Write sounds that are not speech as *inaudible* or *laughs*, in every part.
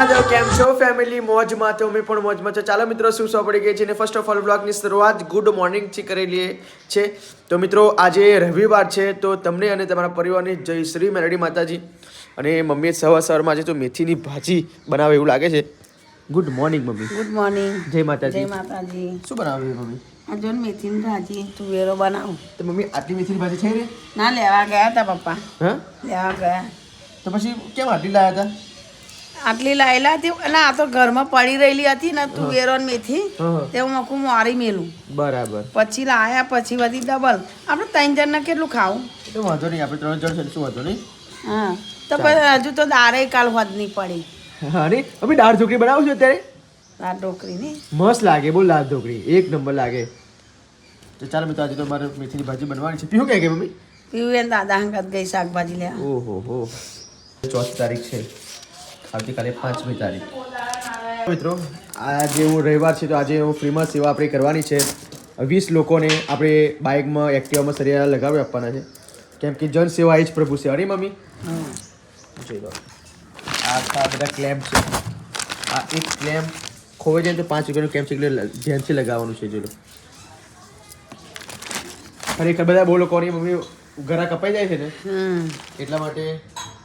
Hello કેમ છો family મોજમાં તો અમે પણ મોજમાં છો. ચાલો મિત્રો શું સો પડી ગઈ છે ને ફર્સ્ટ ઓફ ઓલ બ્લોગની શરૂઆત ગુડ મોર્નિંગથી કરેલી છે. તો મિત્રો આજે રવિવાર છે તો તમને અને તમારા પરિવારની જય શ્રી મેરડી માતાજી. અને મમ્મીએ સવાર સવારમાં આજે તો મેથીની ભાજી બનાવે એવું લાગે છે. Good morning mummy. Good morning જય માતાજી. જય માતાજી. શું બનાવે મમ્મી? આજે મેથીની ભાજી તુવેરો બનાવું. તો મમ્મી આટલી મેથીની ભાજી છે રે ના લેવા ગયા હતા પપ્પા. હા? લેવા ગયા. તો પછી કેમ આટલી લાવ્યા હતા? આટલી લાયેલા હતી અને આ તો ઘરમાં પડી રહેલી હતી ને તું વેરોન મેથી. તે હું આખું મારી મેલું. બરાબર. પછી લાયા પછી બધી ડબલ આપણે ત્રણ જણને કેટલું ખાવું? તો વાંધો નહીં આપણે ત્રણ જણ છે શું વાંધો નહીં? હા. તો પછી હજુ તો દારે કાલ હોદની પડી. અરે અમે દાળ ઢોકળી બનાવું છું અત્યારે? ઢોકળી ડોકરીની મસ્ત લાગે બહુ દાળ ઢોકળી એક નંબર લાગે. તો મેં મિત્રો આજે તો મારે મેથીની ભાજી બનવાની છે. પીવું કે મમ્મી? પીવું દાદા હંગત ગઈ શાકભાજી લે ઓહો હો. ચોથી તારીખ છે. આવતીકાલે પાંચમી તારીખ. મિત્રો આજે હું રવિવાર છે તો આજે હું ફ્રીમાં સેવા આપણે કરવાની છે. વીસ લોકોને આપણે બાઇકમાં એક્ટિવામાં સરિયા લગાવી આપવાના છે. કેમ કે જન સેવા એ જ પ્રભુ છે અરે મમ્મી? જોઈ લો. આ આખા બધા ક્લેમ્પ છે. આ એક ક્લેમ્પ ખોવાઈ જાય ને તો પાંચ રૂપિયાનું કેમ્પ છે એટલે ધ્યાનથી લગાવવાનું છે જોઈ લો. ખરેખર બધા બહુ લોકોની મમ્મી ઘરા કપાઈ જાય છે ને? એટલા માટે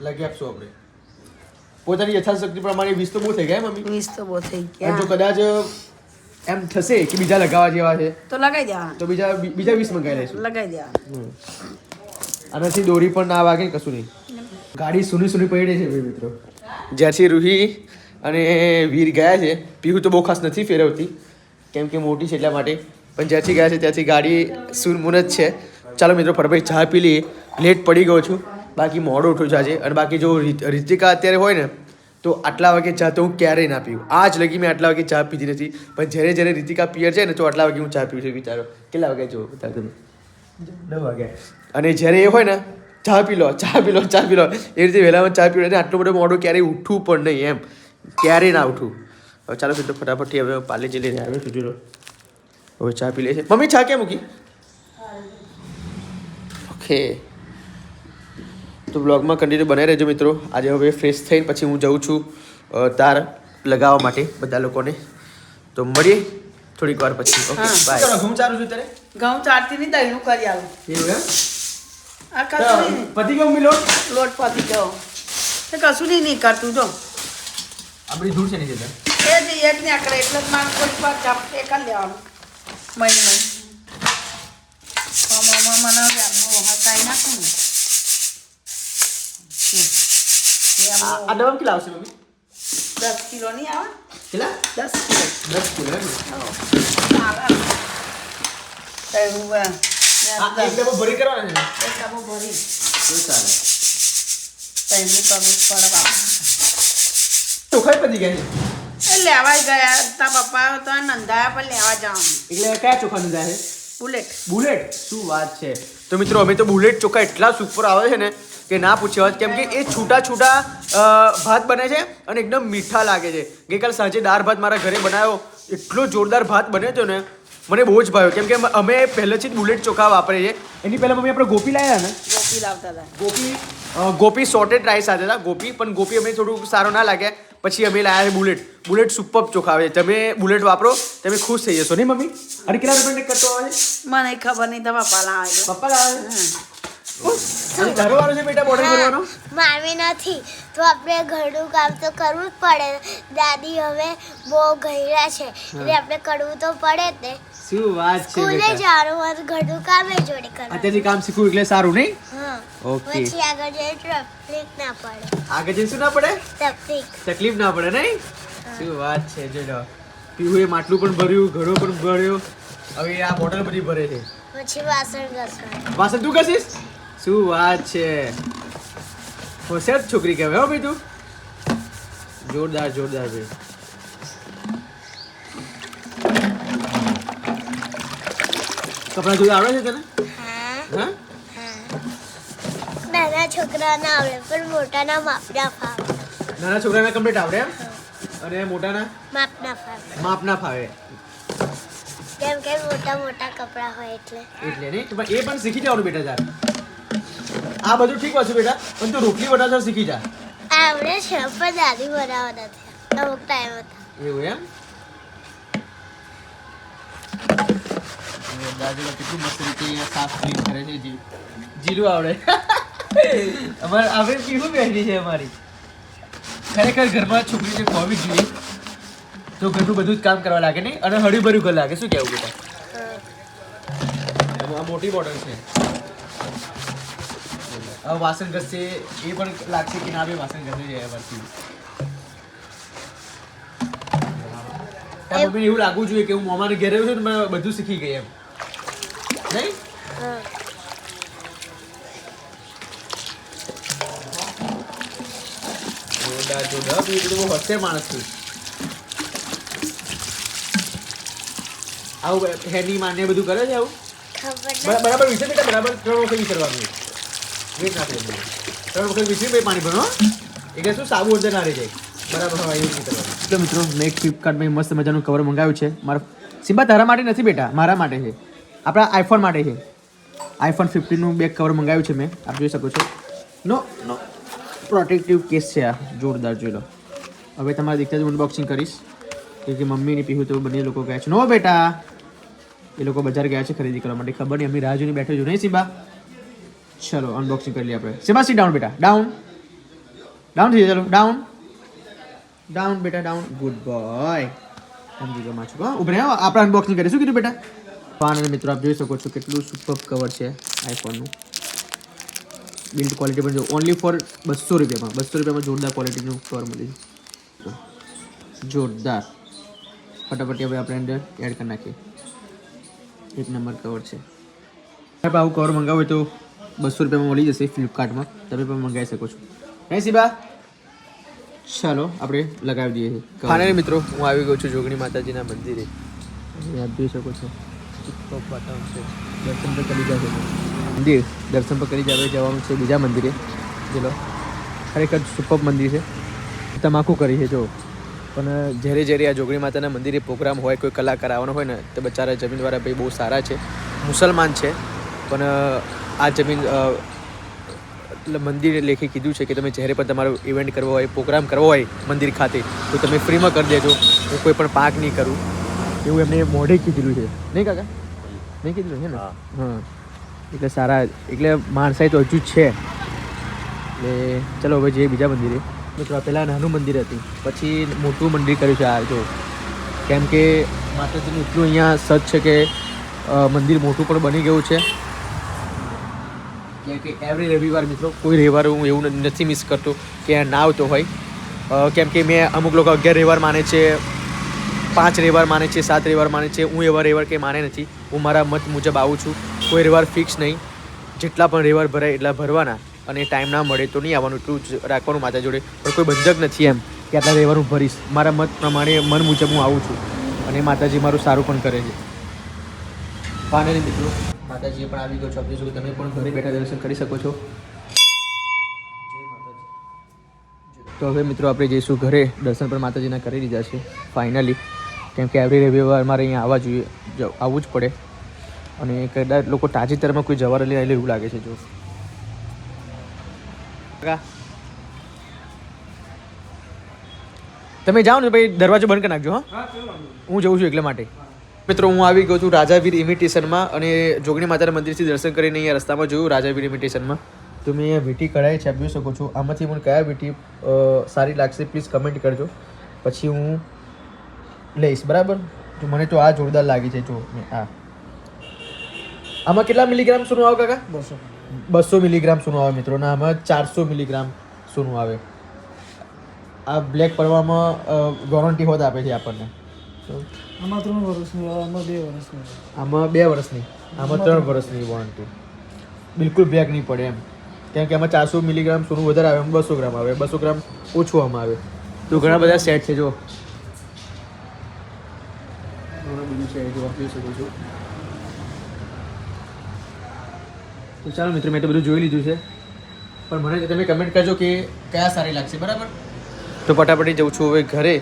લગી આપશું આપણે. પોતાની યથાશક્તિ પ્રમાણે વીસ તો બહુ થઈ ગયા મમ્મી? વીસ તો બહુ થઈ અને જો કદાચ એમ થશે કે બીજા લગાવવા જેવા છે તો લગાઈ દેવા તો બીજા બીજા વીસ મંગાવી લઈશું. લગાઈ દેવા આનાથી દોરી પણ ના વાગે કશું નહીં. ગાડી સુની સુની પડી છે ભાઈ મિત્રો. જ્યારથી રૂહી અને વીર ગયા છે પીહુ તો બહુ ખાસ નથી ફેરવતી કેમ કે મોટી છે એટલા માટે. પણ જ્યાંથી ગયા છે ત્યાંથી ગાડી સુરમુન જ છે. ચાલો મિત્રો ફરભાઈ ચા પી લઈએ. લેટ પડી ગયો છું. બાકી મોડું ઉઠું છું આજે. અને બાકી જો રિત- રીતિકા અત્યારે હોય ને તો આટલા વાગે ચા તો હું ક્યારેય ના પીવું. આજ લગી મેં આટલા વાગે ચા પીધી નથી. પણ જ્યારે જ્યારે રીતિકા પિયર છે ને તો આટલા વાગે હું ચા પીવું છું વિચારો. કેટલા વાગે જો બતા તમે? નવ વાગ્યા અને જ્યારે એ હોય ને ચા પી લો ચા પી લો ચા પી લો. એ રીતે વહેલામાં ચા પી લો અને આટલું બધું મોડું ક્યારેય ઉઠવું પણ નહીં એમ. ક્યારેય ના ઉઠવું હવે ચાલો મિત્રો ફટાફટથી હવે પાર્લેજી લઈને આવે સુધી લો. હવે ચા પી લે છે. મમ્મી ચા ક્યાં મૂકી? ઓકે તો બ્લોગમાં કન્ટિન્યુ બનાવી રહેજો મિત્રો. આજે હવે ફ્રેશ થઈને પછી હું જઉં છું તાર લગાવવા માટે બધા લોકોને. તો મળીએ થોડીક વાર પછી. ઓકે બાય ઘઉં ચારું છું ત્યારે? ઘઉં ચારતી નહીં દહીંનું કરી આવું. એવું એમ? આ કશું નહીં. પતિ ગયું મિલો લોટ પતી ગયો. તે કશું નહીં નહીં કરતું જો. આપણી બધી ધૂળ છે નહીં જતા એ જ એક ને આકડે એટલે જ મારે થોડીક વાર ચાપ એ કરી લેવાનું. મહિને મહિને. મામા મને ના હટાઈ નાખું ને એ આમ આ ડબ્બા કેટલા આવશે મમ્મી દસ કિલો નહીં આવે કેટલા દસ કિલો દસ કિલો એક ડબ્બો ભરી કરવાનો છે? એક ડબ્બો ભરી તો ચાલે એનું કરવું પડે ચોખાઈ પતી ગયા છે એ લેવા ગયા તા પપ્પા તો નંદાયા પર લેવા જવાનું એટલે કયા ચોખા નંદાયા છે બુલેટ બુલેટ શું વાત છે તો મિત્રો અમે તો બુલેટ ચોખા એટલા સુપર આવે છે ને કે ના પૂછ્યો હોત. કેમ કે એ છૂટા છૂટા ભાત બને છે અને એકદમ મીઠા લાગે છે. ગઈકાલ સાંજે દાળ ભાત મારા ઘરે બનાવ્યો. એટલો જોરદાર ભાત બન્યો હતો ને મને બહુ જ ભાવ્યો. કેમ કે અમે પહેલેથી જ બુલેટ ચોખા વાપરીએ છીએ. એની પહેલાં મમ્મી આપણે ગોપી લાવ્યા ને? ગોપી લાવતા હતા. ગોપી ગોપી સોર્ટેડ રાઈસ સાથે હતા. ગોપી પણ ગોપી અમે થોડું સારું ના લાગે પછી અમે લાવ્યા છે બુલેટ. બુલેટ સુપર ચોખા આવે છે. તમે બુલેટ વાપરો તમે ખુશ થઈ જશો. નહીં મમ્મી? અને કેટલા રૂપિયા કરતો આવે મને ખબર નહીં તો પપ્પા લાવે પપ્પા લાવે તારો છે બેટા બોર્ડર કરવાનો મારવી નથી. તો આપણે ઘરનું કામ તો કરવું જ પડે. દાદી હવે બહુ ગયડા છે. એટલે આપણે કરવું તો પડે જ ને. શું વાત છે સ્કૂલે જવાનું હોય તો ઘરનું કામ એ જોડે કરવાનું. અત્યારથી કામ શીખવું એટલે સારું નહીં? ઓકે પછી આગળ જઈને તકલીફ ના પડે. આગળ જઈને શું ના પડે? તકલીફ. તકલીફ ના પડે નહીં? શું વાત છે જોડો પીવું એ માટલું પણ ભર્યું ઘડો પણ ભર્યો. હવે આ બોટલ બધી ભરે છે. પછી વાસણ ઘસવાનું. વાસણ તું કશીશ શું વાત છે? હોશિયાર છોકરી કહેવાય હો ભાઈ તું? જોરદાર જોરદાર ભાઈ. કપડા જોઈ આવડે છે તને? હા. નાના છોકરા ના આવડે પણ મોટાના માપના ફાવે. નાના છોકરાને કમ્પ્લીટ આવડે એમ? અને મોટાના? માપના ફાવે. માપ ના ફાવે. કેમ કે મોટા મોટા કપડા હોય એટલે. એટલે નહીં? એ પણ શીખી જવાનું બેટા તાર. આ બધું ઠીક છે બેટા. પણ તું રોટલી બનાવતા શીખી જા. આવડે છે પણ દાદી બનાવતા નથી અમુક ટાઈમ હતા એવું એમ? દાદીમાં કેટલું મસ્ત રીતે સાફ ક્લીન કરે છે જી જીરું આવડે. અમારે હવે પીવું બેઠી છે અમારી. ખરેખર ઘરમાં છોકરી જે હોવી જ જોઈએ. તો ઘરનું બધું જ કામ કરવા લાગે નહીં? અને હળ્યું ભર્યું ઘર લાગે. શું કહેવું બેટા. આ મોટી બોટલ છે. વાસણ ઘસશે એ પણ લાગશે કે ના ભાઈ વાસણ ઘસે છે એમાંથી. મમ્મી એવું લાગવું જોઈએ કે હું મામાને ઘેર આવ્યો છું ને મેં બધું શીખી ગઈ એમ. નહીં? જોરદાર તું એટલું બહુ હસે માણસ છું આવું હેની માને બધું કરે છે આવું? બરાબર વિશે બેટા બરાબર. ત્રણ વખત વિસરવાનું વેટ ના ત્રણ વખત પાણી ભરો એટલે શું સાબુ અંદર ના રહી જાય. બરાબર હા એવું એટલે મિત્રો મેં એક ફ્લિપકાર્ટમાં મસ્ત મજાનું કવર મંગાવ્યું છે. મારા સિમ્બા તારા માટે નથી બેટા મારા માટે છે. આપણા આઈફોન માટે છે. આઈફોન ફિફ્ટીનનું બેક કવર મંગાવ્યું છે મેં. આપ જોઈ શકો છો. નો નો પ્રોટેક્ટિવ કેસ છે આ. જોરદાર જોઈ લો. હવે તમારા દીકરા જ અનબોક્સિંગ કરીશ. કે કે મમ્મીની પીહું તો બંને લોકો ગયા છે. નો બેટા. એ લોકો બજાર ગયા છે ખરીદી કરવા માટે. ખબર નહીં અમે રાહ જોઈને બેઠો છું નહીં સિમ્બા? ચલો અનબોક્સિંગ કરી લઈએ આપણે. સિમ્બા સી ડાઉન બેટા ડાઉન ડાઉન થઈ ચલો ડાઉન ડાઉન બેટા ડાઉન ગુડ બોય સમજી ગયો માછું ઉભરે આપણે અનબોક્સિંગ કરીએ શું કીધું બેટા. અને મિત્રો, આપ જોઈ શકો છો કેટલું સુપર કવર છે આઈફોનનું બિલ્ડ ક્વોલિટી પણ જો ઓનલી ફોર બસો રૂપિયામાં બસો રૂપિયામાં જોરદાર ક્વોલિટીનું કવર મળી જોરદાર. ફટાફટ હવે આપણે અંદર એડ કરી નાખીએ. એક નંબર કવર છે. આપણે આવું કવર મંગાવ્યું તો બસો રૂપિયામાં મળી જશે ફ્લિપકાર્ટમાં તમે પણ મંગાવી શકો છો. હે સિબા? ચાલો આપણે લગાવી દઈએ. છીએ ફાઇનલી મિત્રો હું આવી ગયો છું જોગણી માતાજીના મંદિરે. યાદ જોઈ શકો છો. દર્શન પણ કરી જાય મંદિર? દર્શન પણ કરી જાવે જવાનું છે બીજા મંદિરે. ચલો. ખરેખર સુપર મંદિર છે. તમાકુ કરી છે જો પણ જ્યારે જ્યારે આ જોગણી માતાના મંદિરે પ્રોગ્રામ હોય કોઈ કલાકાર આવવાનો હોય ને તો બચારા જમીનવાળા ભાઈ બહુ સારા છે. મુસલમાન છે. પણ આ જમીન એટલે મંદિર લેખે કીધું છે કે તમે જ્યારે પણ તમારો ઇવેન્ટ કરવો હોય પ્રોગ્રામ કરવો હોય મંદિર ખાતે તો તમે ફ્રીમાં કરી દેજો. હું કોઈ પણ પાક નહીં કરું. એવું એમને મોઢે કીધેલું છે. નહીં કાકા? નહીં કીધેલું છે ને? હા. એટલે સારા એટલે માણસાઈ તો હજુ જ છે. એટલે ચલો હવે જઈએ બીજા મંદિરે. મિત્રો પહેલાં નાનું મંદિર હતું. પછી મોટું મંદિર કર્યું છે આ જો. કેમ કે માતાજીનું એટલું અહીંયા સચ છે કે મંદિર મોટું પણ બની ગયું છે. કે એવરી રવિવાર મિત્રો, કોઈ રવિવાર હું એવું નથી મિસ કરતો કે ના આવતો હોય. કેમ કે મેં અમુક લોકો અગિયાર રવિવાર માને છે, પાંચ રવિવાર માને છે, સાત રવિવાર માને છે, હું એવા રવિવાર કંઈ માને નથી. હું મારા મત મુજબ આવું છું. કોઈ રવિવાર ફિક્સ નહીં. જેટલા પણ રવિવાર ભરાય એટલા ભરવાના અને ટાઈમ ના મળે તો નહીં આવવાનું, એટલું જ રાખવાનું માતા જોડે. પણ કોઈ બંધક નથી એમ કે આટલા રવિવાર હું ભરીશ. મારા મત પ્રમાણે, મન મુજબ હું આવું છું. અને માતાજી મારું સારું પણ કરે છે. ફાઇનલી મિત્રો માતાજી પણ આવી ગયો છો. આપણી જોડે તમે પણ ઘરે બેઠા દર્શન કરી શકો છો. તો હવે મિત્રો આપણે જઈશું ઘરે. દર્શન પણ માતાજીના કરી દીધા છે ફાઇનલી કેમ કે એવરી રવિવાર મારે અહીંયા આવવા જોઈએ આવવું જ પડે. અને કદાચ લોકો તાજેતરમાં કોઈ જવા લઈ આવેલું એવું લાગે છે જો. તમે જાઓ ને ભાઈ દરવાજો બંધ કરી નાખજો હા. હું જઉં છું એટલે માટે. મિત્રો હું આવી ગયો છું રાજાવીર ઇમિટેશનમાં અને જોગણી માતાના મંદિરથી દર્શન કરીને અહીંયા રસ્તામાં જોયું રાજાવીર ઇમિટેશનમાં. તો મેં અહીંયા વીટી કઢાઈ છે આપ જોઈ શકો છો. આમાંથી મને કયા વીટી સારી લાગશે પ્લીઝ કમેન્ટ કરજો. પછી હું લઈશ બરાબર? તો મને તો આ જોરદાર લાગી છે જો મેં આ. આમાં કેટલા મિલીગ્રામ સોનું આવે કાકા? બસો. બસો મિલીગ્રામ સોનું આવે મિત્રો ના આમાં ચારસો મિલીગ્રામ સોનું આવે. આ બ્લેક પડવામાં વોરંટી હોત આપે છે આપણને. આમાં ત્રણ વર્ષની આમાં બે વર્ષની. આમાં બે વર્ષની? આમાં ત્રણ વર્ષની વોરંટી બિલકુલ બેગ નહીં પડે એમ. કેમ કે આમાં ચારસો મિલીગ્રામ સોનું વધારે આવે એમ બસો ગ્રામ આવે બસો ગ્રામ ઓછું આમાં આવે. તો ઘણા બધા સેટ છે જો. ઘણું બધું છે જો આપ જોઈ શકો તો ચાલો મિત્રો મેં તો બધું જોઈ લીધું છે. પણ મને તમે કમેન્ટ કરજો કે કયા સારી લાગશે બરાબર? તો ફટાફટી જઉં છું હવે ઘરે.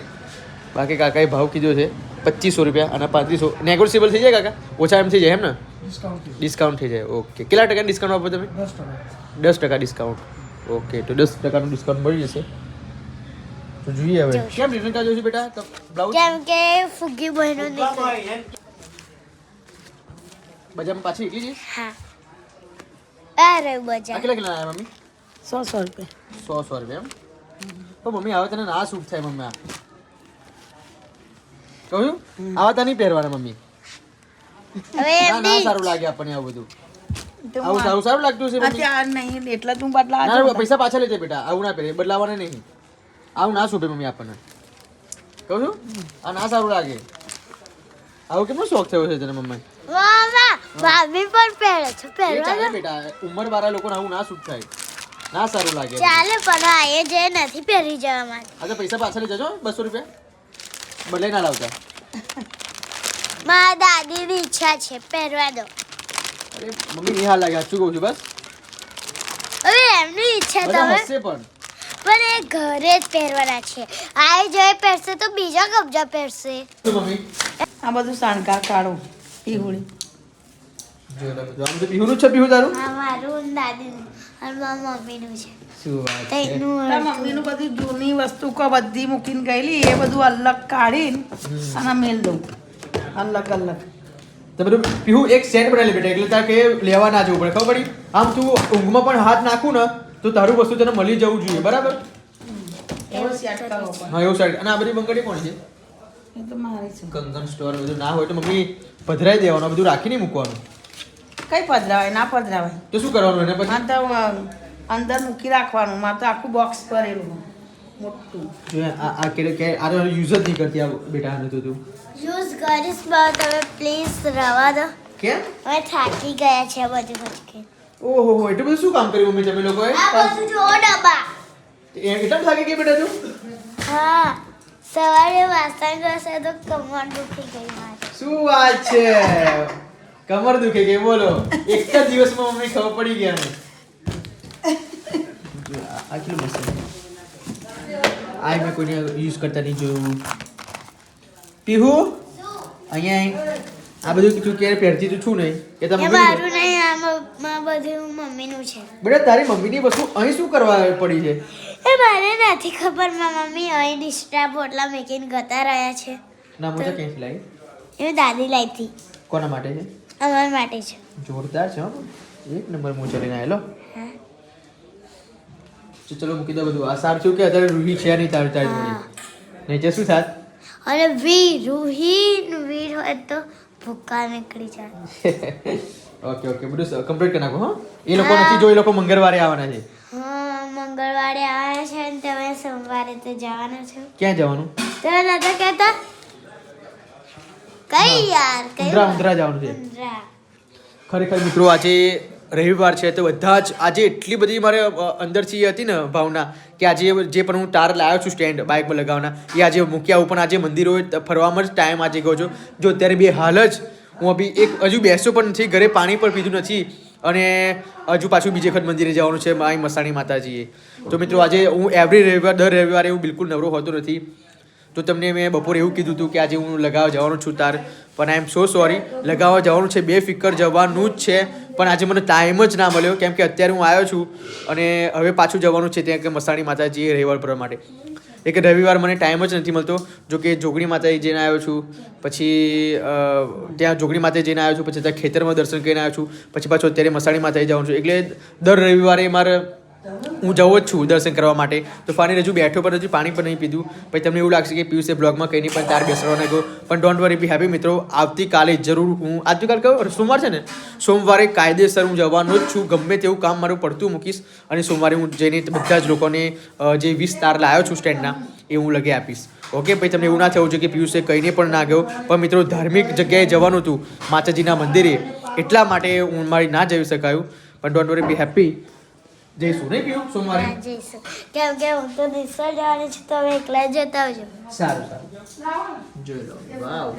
બાકી કાકાએ ભાવ કીધો છે પચીસો રૂપિયા અને પાંત્રીસો. નેગોશિયેબલ થઈ જાય કાકા? ઓછા એમ થઈ જાય એમ ને? ડિસ્કાઉન્ટ ડિસ્કાઉન્ટ થઈ જાય. ઓકે કેટલા ટકા ડિસ્કાઉન્ટ આપો તમે? દસ ટકા. ડિસ્કાઉન્ટ ઓકે તો દસ ટકાનું ડિસ્કાઉન્ટ મળી જશે. તો જોઈએ હવે. કેમ રિટર્ન જોઈશું બેટા? બ્લાઉઝ? કેમ કે ફુગી બહેનો નીકળી. બજારમાં પાછી એકલી જઈશ? હા. અરે બજાર કેટલા કેટલા આવ્યા મમ્મી? સો સો રૂપિયા. સો સો રૂપિયા એમ? તો મમ્મી હવે તને ના સૂટ થાય મમ્મી આ. કહ્યું આવા તો નહીં પહેરવાના મમ્મી. ના ના સારું લાગે આપણને આવું બધું. આવું સારું સારું લાગતું છે અત્યારે નહીં એટલે તું બદલા ના ના, પૈસા પાછા લેજે બેટા. આવું ના પહેરે બદલાવાના નહીં. આવું ના શોભે મમ્મી આપણને. કહું છું? આ ના સારું લાગે. આવું કેટલો શોખ થયો છે તને મમ્મી? મામા ભાભી પણ પહેરે છે પહેરવા બેટા. ઉંમર વાળા લોકોને આવું ના સૂટ થાય. ના સારું લાગે. ચાલે પણ આ એ જે નથી પહેરી જવા માટે આ પૈસા પાછા લઈ જજો બસો રૂપિયા. બદલાઈ ના લાવતા. મારા દાદીની ઈચ્છા છે પહેરવા દો. અરે મમ્મી નહીં લાગ્યા શું કહું છું બસ? હવે એમની ઈચ્છા તમે હસશે પણ. પણ એ ઘરે જ પહેરવાના છે. આ એ પહેરશે તો બીજા કબજા પહેરશે. આ બધું શણગાર કાઢો પીહુડી જો તમે જો આમ તો પીહુનું છે પીહુ તારું? મારું દાદી દાદીનું અને મારા મમ્મીનું છે. શું વાત છે? એનું મમ્મીનું બધી જૂની વસ્તુ કો બધી મૂકીને ગયેલી એ બધું અલગ કાઢીને અને મેલ દઉં. અલગ અલગ. તો બધું પીવું એક સેટ બનાવી લે બેટા એટલે તારે કે લેવા ના જવું પડે ખબર પડી? આમ તું ઊંઘમાં પણ હાથ નાખું ને તો તારું વસ્તુ તને મળી જવું જોઈએ બરાબર? હા એવું સાઈડ અને આ બધી બંગડી કોણ છે? એ તો મારી છે. કંગન સ્ટોર બધું ના હોય તો મમ્મી પધરાઈ દેવાનું બધું રાખી નહીં મૂકવાનું. કઈ પધરાવાય? ના પધરાવાય. તો શું કરવાનું એને પછી? અંદર મૂકી રાખવાનું. મારે તો આખું બોક્સ ભરેલું. મોટું. આ આ કે કે આ યુઝ જ નહીં કરતી આ બેટા આને તો તું. યુઝ કરીશ બા તમે પ્લીઝ રવા દો. કેમ? અમે થાકી ગયા છે બધું પછી ઓહો હો એટલું બધું શું કામ કર્યું મમ્મી તમે લોકોએ? આ બધું જો ડબ્બા. એટલા થાકી ગઈ બેટા તું? હા સવારે વાસણ ઘસે તો કમર દુખી ગઈ મારી. શું વાત છે? કમર દુખે ગઈ બોલો. એક જ દિવસમાં મમ્મી ખબર પડી ગયા ને આ આ કેટલું મસ્ત આ મેં કોઈને યુઝ કરતા નહીં જોયું. પીહુ? અહીંયા. આ બધું તું ક્યારે પહેરતી તો છું નહીં? કે તમે મારું નહીં આ બધું મમ્મીનું છે. બેટા તારી મમ્મીની વસ્તુ અહીં શું કરવા પડી છે? એ મને નથી ખબર મારા મમ્મી અહીં ડિસ્ટ્રા બોટલા મેકીન ગતા રહ્યા છે. ના મોજા ક્યાંથી લાવી? એ દાદી લાવી હતી કોના માટે છે? અમારા માટે છે. જોરદાર છે હો. એક નંબર મોજા લઈને આવેલો તો ચલો મૂકી દો બધું. આ સારું થયું કે અત્યારે રૂહી છે નહીં તારું તારી જોડે? નહીં શું થાત? અને વી રૂહી વીર હોય તો ભૂકા નીકળી જાય. *laughs* Okay okay. બધું કમ્પ્લીટ કરી નાખો હા. એ લોકો નથી જો એ લોકો મંગળવારે આવવાના છે. હા મંગળવારે આવ્યા છે અને તમે સોમવારે તો જવાના છો. ક્યાં જવાનું? તમે નતા કહેતા કઈ યાર કઈ ઉંદરા ઉંદરા જવાનું છે. ખરેખર મિત્રો આજે રવિવાર છે તો બધા જ આજે એટલી બધી મારે અંદરથી હતી ને ભાવના કે આજે જે પણ હું તાર લાવ્યો છું સ્ટેન્ડ બાઇકમાં લગાવવાના, એ આજે મૂક્યા પણ આજે મંદિરોએ ત- ફરવામાં જ ટાઈમ આજે ગયો છું. જો અત્યારે બે હાલ જ હું અભી એક, હજુ બેસ્યો પણ નથી, ઘરે પાણી પણ પીધું નથી અને હજુ પાછું બીજે વખત મંદિરે જવાનું છે, માય મસાણી માતાજીએ. તો મિત્રો આજે હું એવરી રવિવાર, દર રવિવારે હું બિલકુલ નવરો હોતો નથી. તો તમને મેં બપોરે એવું કીધું હતું કે આજે હું લગાવવા જવાનું છું તાર, પણ આઈ એમ સો સોરી લગાવવા જવાનું છે, બે ફિકર જવાનું જ છે, પણ આજે મને ટાઈમ જ ના મળ્યો. કેમ કે અત્યારે હું આવ્યો છું અને હવે પાછું જવાનું છે, ત્યાં કે મસાણી માતાજી રવિવાર પર માટે. એક રવિવાર મને ટાઈમ જ નથી મળતો, જો કે જોગણી માતાજી જઈને આવ્યો છું, પછી ત્યાં જોગણી માતા જઈને આવ્યો છું, પછી ત્યાં ખેતરમાં દર્શન કરીને આવ્યો છું, પછી પાછું અત્યારે મસાણી માતાજી જવાનું છું. એટલે દર રવિવારે મારે હું જવું જ છું દર્શન કરવા માટે. તો ફાની હજુ બેઠો પણ હજુ પાણી પણ નહીં પીધું. પછી તમને એવું લાગશે કે પિયુષે બ્લોગમાં કંઈ નહીં, પણ તાર બેસવાનો ગયો. પણ ડોન્ટ વરી બી હેપી મિત્રો. આવતીકાલે જરૂર હું આવતીકાલ કયો સોમવાર છે ને? સોમવારે કાયદેસર હું જવાનો જ છું. ગમે તેવું કામ મારું પડતું મૂકીશ. અને સોમવારે હું જઈને બધા જ લોકોને જે વીસ તાર લાવ્યો છું સ્ટેન્ડના, એ હું લગે આપીશ. ઓકે? ભાઈ તમને એવું ના થવું જોઈએ કે પિયુષે કંઈને પણ ના ગયો. પણ મિત્રો, ધાર્મિક જગ્યાએ જવાનું હતું માતાજીના મંદિરે. એટલા માટે હું મારી ના જઈ શકાયું. પણ ડોન્ટ વરી બી હેપી જઈશું નહીં પીવું સોમવારે? જઈશું. કેમ કે હું તો નિસળ જવાની છું તમે એકલા જતા આવજો સારું સારું. જોઈ લો. વાવ.